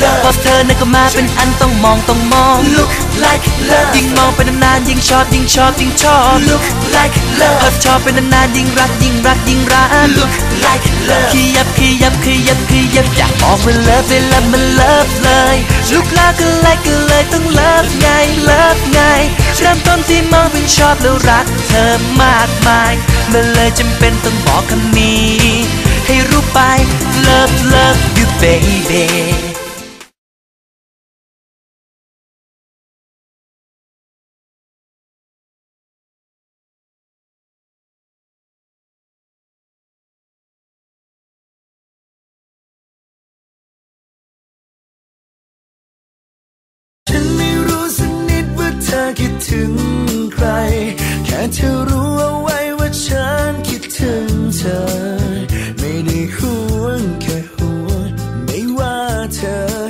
love พบเธอนั้นก็มาเป็นอันต้องมองต้องมอง look like love ยิ่งมองไปนานๆยิ่งชอบยิ่งชอบยิ่งชอบ look like พ love บชอบไปนานๆยิ่งรักยิ่งรักยิ่งรัก look like love ขยับขยับขยับขยับอยากบอกว่าเลิฟเวลามันเลิฟเลยลุกแล้วก็เลยก็เลยต้องเลิฟไงเลิฟไงเริ่มต้นที่มองเป็นชอบแล้วรักเธอมากมายมันเลยจำเป็นต้องบอกคำนี้ ให้รู้ไป love love you baby คิดถึงใคร แค่เธอรู้เอาไว้ว่าฉันคิดถึงเธอ ไม่ได้ห่วงแค่ห่วงไม่ว่าเธอ